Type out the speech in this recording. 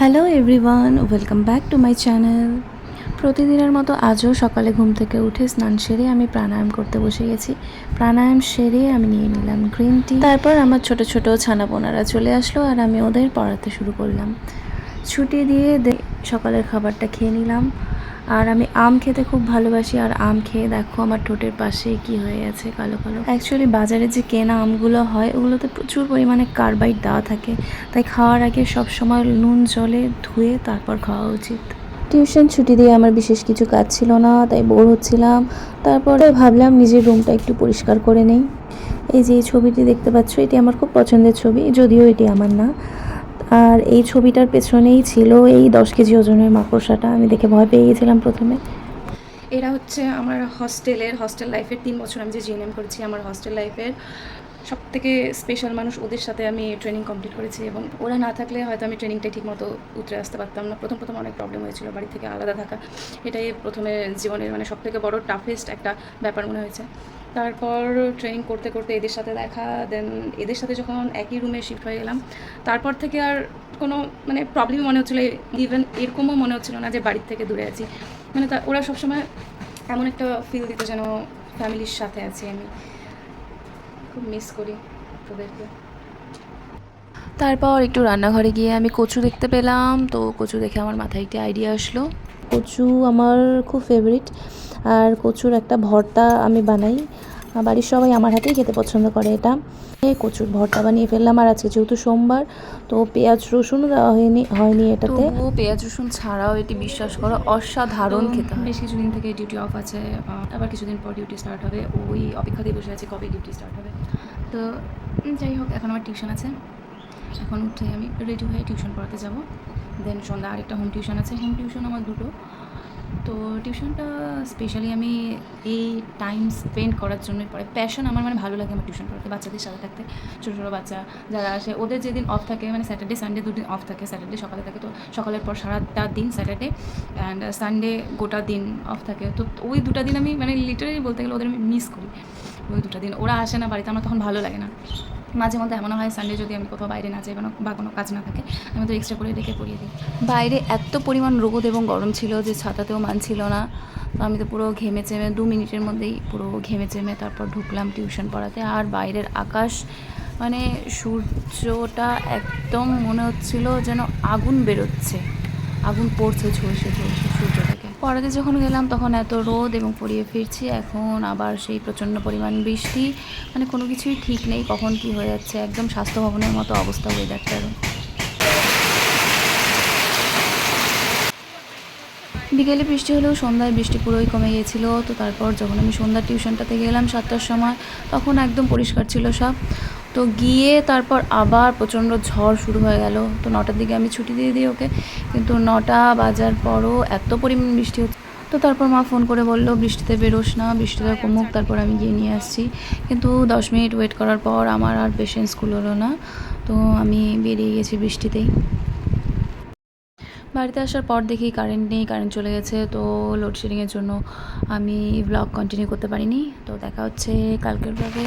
Hello everyone welcome back to my channel প্রতিদিনের মতো আজও সকালে ঘুম থেকে উঠে স্নান সেরে আমি প্রাণায়াম করতে বসে গেছি। প্রাণায়াম সেরে আমি নিয়ে নিলাম গ্রিন টি তারপর আমার ছোট ছোট ছানাপোনারা চলে আসলো আর আমি ওদের পড়াতে শুরু করলাম। ছুটি দিয়ে সকালের খাবারটা খেয়ে নিলাম। আর আমি আম খেতে খুব ভালোবাসি, আর আম খেয়ে দেখো আমার ঠোঁটের পাশে কি হয়ে আছে কালো কালো। অ্যাকচুয়ালি বাজারে যে কেনা আমগুলো হয়, ওগুলোতে প্রচুর পরিমাণে কার্বাইড দেওয়া থাকে। তাই খাওয়ার আগে সব সময় নুন, জলে ধুয়ে তারপর খাওয়া উচিত। টিউশন ছুটি দিয়ে আমার বিশেষ কিছু কাজ ছিল না, তাই বোর হচ্ছিলাম। তারপরে ভাবলাম নিজের রুমটা একটু পরিষ্কার করে নেই। এই যে ছবিটি দেখতে পাচ্ছ, এটি আমার খুব পছন্দের ছবি, যদিও এটি আমার না। আর এই ছবিটার পেছনেই ছিল এই দশ কেজি ওজনের মাকড়সাটা। আমি দেখে ভয় পেয়ে গেছিলাম প্রথমে। এরা হচ্ছে আমার হস্টেলের হস্টেল লাইফের তিন বছর আমি যে জিএনএম করেছি, আমার হস্টেল লাইফের সব থেকে স্পেশাল মানুষ ওদের সাথে আমি ট্রেনিং কমপ্লিট করেছি এবং ওরা না থাকলে হয়তো আমি ট্রেনিংটা ঠিকমতো উতরে আসতে পারতাম না। প্রথম প্রথম অনেক প্রবলেম হয়েছিল বাড়ি থেকে আলাদা থাকা। এটাই প্রথমে জীবনের মানে সব থেকে বড় টাফেস্ট একটা ব্যাপার মনে হয়েছে। তারপর ট্রেনিং করতে করতে এদের সাথে দেখা দেন এদের সাথে যখন একই রুমে শিফট হয়ে গেলাম, তারপর থেকে আর কোনো মানে প্রবলেমই মনে হচ্ছিল ইভেন এরকমও মনে হচ্ছিল না যে বাড়ির থেকে দূরে আছি। মানে তা ওরা সবসময় এমন একটা ফিল দিত যেন ফ্যামিলির সাথে আছি আমি। খুব মিস করি তোদেরকে। তারপর একটু রান্নাঘরে গিয়ে আমি কচু দেখতে পেলাম তো কচু দেখে আমার মাথায় একটি আইডিয়া আসলো। কচু আমার খুব ফেভারিট আর কচুর একটা ভর্তা আমি বানাই। বাড়ির সবাই আমার হাতেই খেতে পছন্দ করে এটা। এই কচুর ভর্তা বানিয়ে ফেললাম আর আজকে যেহেতু সোমবার তো পেঁয়াজ রসুনও দেওয়া হয়নি হয়নি এটাতে। পেঁয়াজ রসুন ছাড়াও এটি বিশ্বাস করো অসাধারণ খেতে বেশ কিছুদিন থেকে ডিউটি অফ আছে আবার কিছুদিন পর ডিউটি স্টার্ট হবে। ওই অপেক্ষাতেই বসে আছে কবে ডিউটি স্টার্ট হবে। তো যাই হোক এখন আমার টিউশন আছে। এখন উঠে আমি রেডি হয়ে টিউশন পড়াতে যাব। দেন সন্ধ্যা আরেকটা হোম টিউশন আছে। হোম টিউশন আমার দুটো। তো টিউশনটা স্পেশালি আমি এই টাইম স্পেন্ড করার জন্যই পড়ে প্যাশন আমার মানে ভালো লাগে আমার টিউশন পড়াতে, বাচ্চাদের সাথে থাকতে, ছোটো ছোটো বাচ্চা যারা আসে, ওদের যেদিন অফ থাকে মানে স্যাটারডে সানডে দুদিন অফ থাকে স্যাটারডে সকালে থাকে, তো সকালের পর সারাটা দিন স্যাটারডে অ্যান্ড সানডে গোটা দিন অফ থাকে, তো ওই দুটা দিন আমি মানে লিটারেলি বলতে গেলে ওদের আমি মিস করি। ওই দুটা দিন, ওরা আসে না বাড়িতে, আমার তখন ভালো লাগে না। মাঝে মধ্যে এমনও হয় সানডে যদি আমি কোথাও বাইরে না যাই বা কোনো- কাজ না থাকে, আমি তো এক্সট্রা করে ডেকে পড়িয়ে দিই। বাইরে এত পরিমাণ রোদ এবং গরম ছিল যে ছাতাতেও মানছিল না। তো আমি তো পুরো ঘেমে চেমে দু মিনিটের মধ্যেই পুরো ঘেমে চেমে তারপর ঢুকলাম টিউশন পড়াতে। আর বাইরের আকাশ মানে সূর্যটা একদম মনে হচ্ছিল যেন আগুন বেরোচ্ছে। আগুন পড়ছে ঝলসে ঝলসে সূর্যটাকে পড়াতে যখন গেলাম, তখন এত রোদ এবং পড়িয়ে ফিরছি। এখন আবার সেই প্রচণ্ড পরিমাণ বৃষ্টি। মানে কোনো কিছুই ঠিক নেই, কখন কি হয়ে যাচ্ছে? একদম স্বাস্থ্য ভবনের মতো অবস্থা হয়ে ওয়েদারটারও বিকেলে বৃষ্টি হলেও সন্ধ্যায় বৃষ্টি পুরোই কমে গিয়েছিল। তো তারপর যখন আমি সন্ধ্যার টিউশনটাতে গেলাম সাতটার সময়, তখন একদম পরিষ্কার ছিল সব। তো গিয়ে তারপর আবার প্রচণ্ড ঝড় শুরু হয়ে গেল। তো নটার দিকে আমি ছুটি দিয়ে দিই ওকে। কিন্তু নটা বাজার পরও এত পরিমাণ বৃষ্টি হচ্ছে। তো তারপর মা ফোন করে বলল, বৃষ্টিতে বেরোস না বৃষ্টিটা কমুক, তারপর আমি গিয়ে নিয়ে আসছি। কিন্তু দশ মিনিট ওয়েট করার পর আমার আর পেশেন্স কুলোলো না। তো আমি বেরিয়ে গেছি বৃষ্টিতেই। বাড়িতে আসার পর দেখি কারেন্ট নেই কারেন্ট চলে গেছে। তো লোডশেডিংয়ের জন্য আমি ব্লগ কন্টিনিউ করতে পারিনি। তো দেখা হচ্ছে কালকের ব্লগে